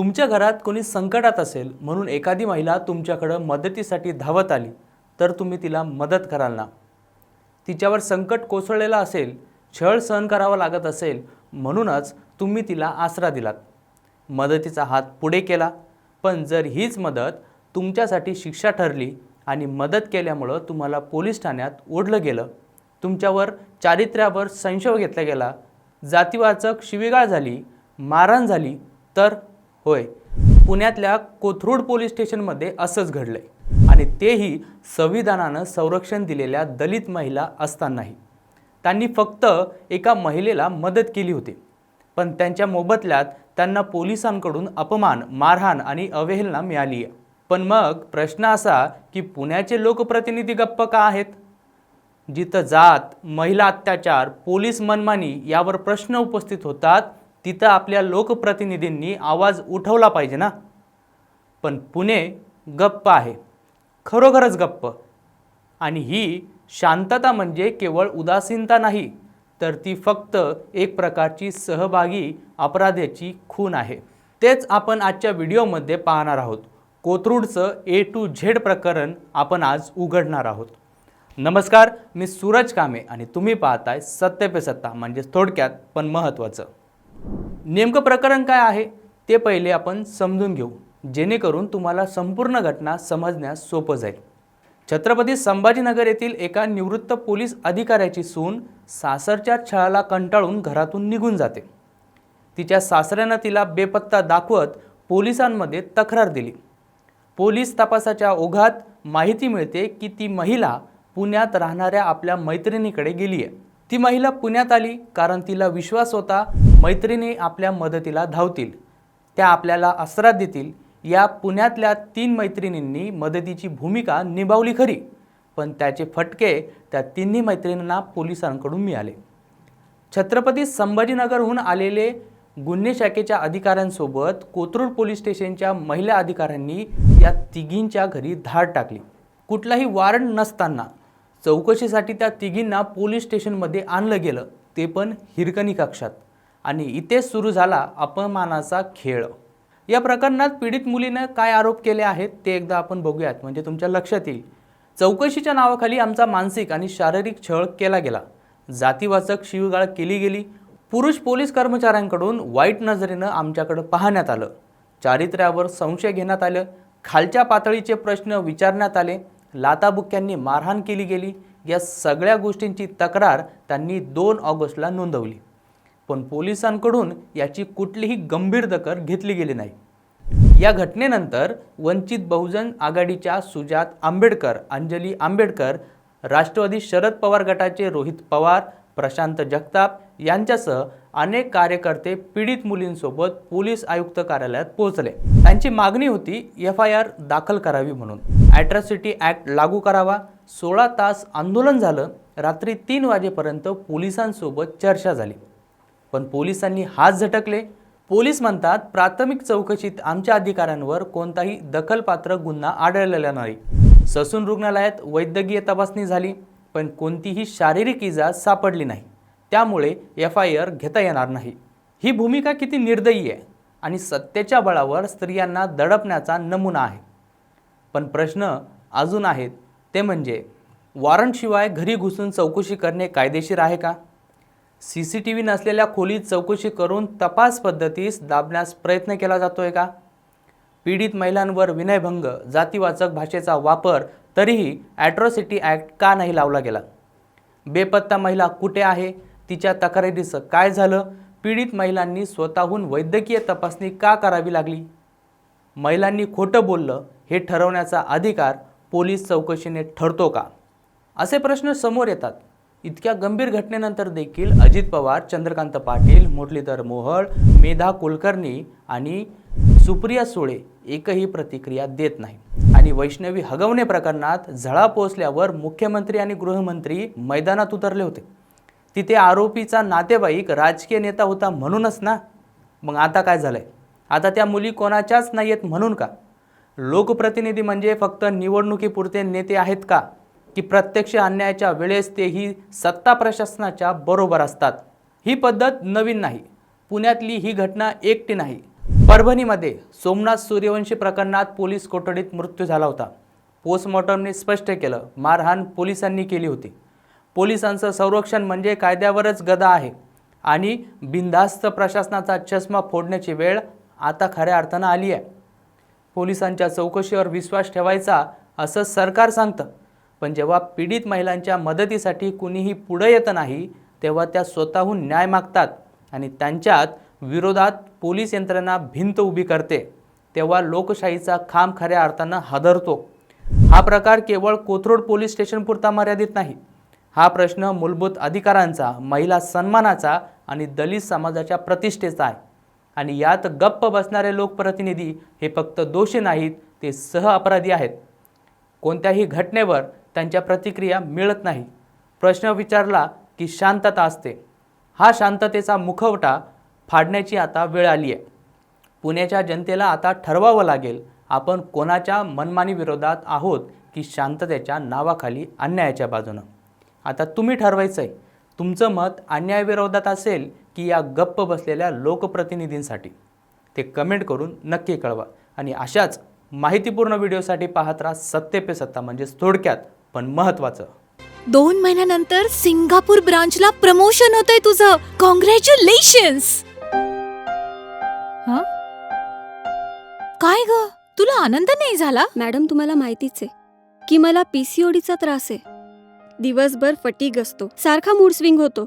तुमच्या घरात कोणी संकटात असेल म्हणून एखादी महिला तुमच्याकडं मदतीसाठी धावत आली तर तुम्ही तिला मदत कराल ना? तिच्यावर संकट कोसळलेलं असेल छळ सहन करावा लागत असेल म्हणूनच तुम्ही तिला आसरा दिलात. मदतीचा हात पुढे केला पण जर हीच मदत तुमच्यासाठी शिक्षा ठरली आणि मदत केल्यामुळं तुम्हाला पोलीस ठाण्यात ओढलं गेलं तुमच्यावर चारित्र्यावर संशय घेतला गेला जातीवाचक शिवीगाळ झाली मारहाण झाली तर होय. पुण्यातल्या कोथरूड पोलीस स्टेशनमध्ये असंच घडलंय. आणि तेही संविधानानं संरक्षण दिलेल्या दलित महिला असतानाही. त्यांनी फक्त एका महिलेला मदत केली होती. पण त्यांच्या मोबदल्यात त्यांना पोलिसांकडून अपमान मारहाण आणि अवहेलना मिळाली आहे पण मग प्रश्न असा की पुण्याचे लोकप्रतिनिधी गप्प का आहेत? जिथं जात महिला अत्याचार पोलीस मनमानी यावर प्रश्न उपस्थित होतात तिथं आपल्या लोकप्रतिनिधींनी आवाज उठवला पाहिजे ना? पण पुणे गप्प आहे. खरोखरच गप्प. आणि ही शांतता म्हणजे केवळ उदासीनता नाही तर ती फक्त एक प्रकारची सहभागी अपराध्याची खून आहे. तेच आपण आजच्या व्हिडिओमध्ये पाहणार आहोत. कोथरूडचं ए टू झेड प्रकरण आपण आज उघडणार आहोत. नमस्कार मी सूरज कामे आणि तुम्ही पाहताय सत्य पे सत्ता म्हणजेच थोडक्यात पण महत्त्वाचं. नेमकं प्रकरण काय आहे ते पहिले आपण समजून घेऊ जेणेकरून तुम्हाला संपूर्ण घटना समजण्यास सोपं जाईल. छत्रपती संभाजीनगर येथील एका निवृत्त पोलीस अधिकाऱ्याची सून सासरच्या छळाला कंटाळून घरातून निघून जाते. तिच्या सासऱ्यानं तिला बेपत्ता दाखवत पोलिसांमध्ये तक्रार दिली. पोलीस तपासाच्या ओघात माहिती मिळते की ती महिला पुण्यात राहणाऱ्या आपल्या मैत्रिणीकडे गेली आहे ती महिला पुण्यात आली कारण तिला विश्वास होता मैत्रिणी आपल्या मदतीला धावतील. त्या आपल्याला आसरा देतील. या पुण्यातल्या तीन मैत्रिणींनी मदतीची भूमिका निभावली खरी. पण त्याचे फटके त्या तिन्ही मैत्रिणींना पोलिसांकडून मिळाले. छत्रपती संभाजीनगरहून आलेले गुन्हे शाखेच्या अधिकाऱ्यांसोबत कोथरूड पोलीस स्टेशनच्या महिला अधिकाऱ्यांनी या तिघींच्या घरी धाड टाकली. कुठलाही वॉरंट नसताना चौकशीसाठी त्या तिघींना पोलीस स्टेशनमध्ये आणलं गेलं. ते पण हिरकणी कक्षात. आणि इथेच सुरू झाला अपमानाचा खेळ. या प्रकरणात पीडित मुलीनं काय आरोप केले आहेत ते एकदा आपण बघूयात. म्हणजे तुमच्या लक्षात येईल. चौकशीच्या नावाखाली आमचा मानसिक आणि शारीरिक छळ केला गेला. जातीवाचक शिवगाळ केली गेली. पुरुष पोलीस कर्मचाऱ्यांकडून वाईट नजरेनं आमच्याकडं पाहण्यात आलं. चारित्र्यावर संशय घेण्यात आलं. खालच्या पातळीचे प्रश्न विचारण्यात आले. लाताबुक्यांनी मारहाण केली गेली. या सगळ्या गोष्टींची तक्रार त्यांनी दोन ऑगस्टला नोंदवली. पण पोलिसांकडून याची कुठलीही गंभीर दखल घेतली गेली नाही. या घटनेनंतर वंचित बहुजन आघाडीच्या सुजात आंबेडकर अंजली आंबेडकर राष्ट्रवादी शरद पवार गटाचे रोहित पवार प्रशांत जगताप यांच्यासह अनेक कार्यकर्ते पीडित मुलींसोबत पोलीस आयुक्त कार्यालयात पोहोचले. त्यांची मागणी होती एफ आय आर दाखल करावी म्हणून. ॲट्रॉसिटी ॲक्ट लागू करावा. सोळा तास आंदोलन झालं. रात्री तीन वाजेपर्यंत पोलिसांसोबत चर्चा झाली. पण पोलिसांनी हात झटकले. पोलीस म्हणतात प्राथमिक चौकशीत आमच्या अधिकाऱ्यांवर कोणताही दखलपात्र गुन्हा आढळलेला नाही. ससून रुग्णालयात वैद्यकीय तपासणी झाली पण कोणतीही शारीरिक इजा सापडली नाही. त्यामुळे एफ आय आर घेता येणार नाही. ही भूमिका किती निर्दयी आहे आणि सत्तेच्या बळावर स्त्रियांना दडपण्याचा नमुना आहे. पण प्रश्न अजून आहेत ते म्हणजे वॉरंटशिवाय घरी घुसून चौकशी करणे कायदेशीर आहे का? सी सी टी व्ही नसलेल्या खोलीत चौकशी करून तपास पद्धतीस दाबण्यास प्रयत्न केला जातोय का? पीडित महिलांवर विनयभंग जातीवाचक भाषेचा वापर तरीही ॲट्रॉसिटी ॲक्ट का नाही लावला गेला? बेपत्ता महिला कुठे आहे? तिच्या तक्रारीचं काय झालं? पीडित महिलांनी स्वतःहून वैद्यकीय तपासणी का करावी लागली? महिलांनी खोटं बोललं हे ठरवण्याचा अधिकार पोलीस चौकशीने ठरतो का? असे प्रश्न समोर येतात. इतक्या गंभीर घटनेनंतर देखील अजित पवार चंद्रकांत पाटील मुरलीधर मोहळ मेधा कुलकर्णी आणि सुप्रिया सुळे एकही प्रतिक्रिया देत नाही. आणि वैष्णवी हगवणे प्रकरणात झळा पोचल्यावर मुख्यमंत्री आणि गृहमंत्री मैदानात उतरले होते. तिथे आरोपीचा नातेवाईक राजकीय नेता होता म्हणूनच ना? मग आता काय झालंय? आता त्या मुली कोणाच्याच नाही आहेत म्हणून का? लोकप्रतिनिधी म्हणजे फक्त निवडणुकीपुरते नेते आहेत का? की प्रत्यक्ष अन्यायाच्या वेळेस तेही सत्ता प्रशासनाच्या बरोबर असतात. ही पद्धत नवीन नाही. पुण्यातली ही घटना एकटी नाही. परभणीमध्ये सोमनाथ सूर्यवंशी प्रकरणात पोलीस कोठडीत मृत्यू झाला होता. पोस्टमॉर्टमने स्पष्ट केलं मारहाण पोलिसांनी केली होती. पोलिसांचं संरक्षण म्हणजे कायद्यावरच गदा आहे आणि बिनधास्त प्रशासनाचा चष्मा फोडण्याची वेळ आता खऱ्या अर्थानं आली आहे. पोलिसांच्या चौकशीवर विश्वास ठेवायचा असं सरकार सांगतं. पण जेव्हा पीडित महिलांच्या मदतीसाठी कुणीही पुढं येत नाही तेव्हा त्या स्वतःहून न्याय मागतात आणि त्यांच्यात विरोधात पोलीस यंत्रणा भिंत उभी करते. तेव्हा लोकशाहीचा खांब खऱ्या अर्थानं हादरतो. हा प्रकार केवळ कोथरूड पोलीस स्टेशनपुरता मर्यादित नाही. हा प्रश्न मूलभूत अधिकारांचा महिला सन्मानाचा आणि दलित समाजाच्या प्रतिष्ठेचा आहे. आणि यात गप्प बसणारे लोकप्रतिनिधी हे फक्त दोषी नाहीत ते सह अपराधी आहेत. कोणत्याही घटनेवर त्यांच्या प्रतिक्रिया मिळत नाही. प्रश्न विचारला की शांतता असते. हा शांततेचा मुखवटा फाडण्याची आता वेळ आली आहे पुण्याच्या जनतेला आता ठरवावं लागेल आपण कोणाच्या मनमानी विरोधात आहोत की शांततेच्या नावाखाली अन्यायाच्या बाजूनं? आता तुम्ही ठरवायचं आहे तुमचं मत अन्यायाविरोधात असेल की या गप्प बसलेल्या लोकप्रतिनिधींसाठी? ते कमेंट करून नक्की कळवा. आणि अशाच माहितीपूर्ण व्हिडिओसाठी पाहत राहा सत्ते पे सत्ता म्हणजेच थोडक्यात पण महत्त्वाचं दोन महिन्यानंतर सिंगापूर ब्रांचला प्रमोशन होतंय तुझं. कॉंग्रॅच्युलेशन्स काय ग? तुला आनंद नाही झाला? मॅडम तुम्हाला माहितीच आहे की मला पीसीओडीचा त्रास आहे. दिवसभर फटीग असतो. सारखा मूड स्विंग होतो.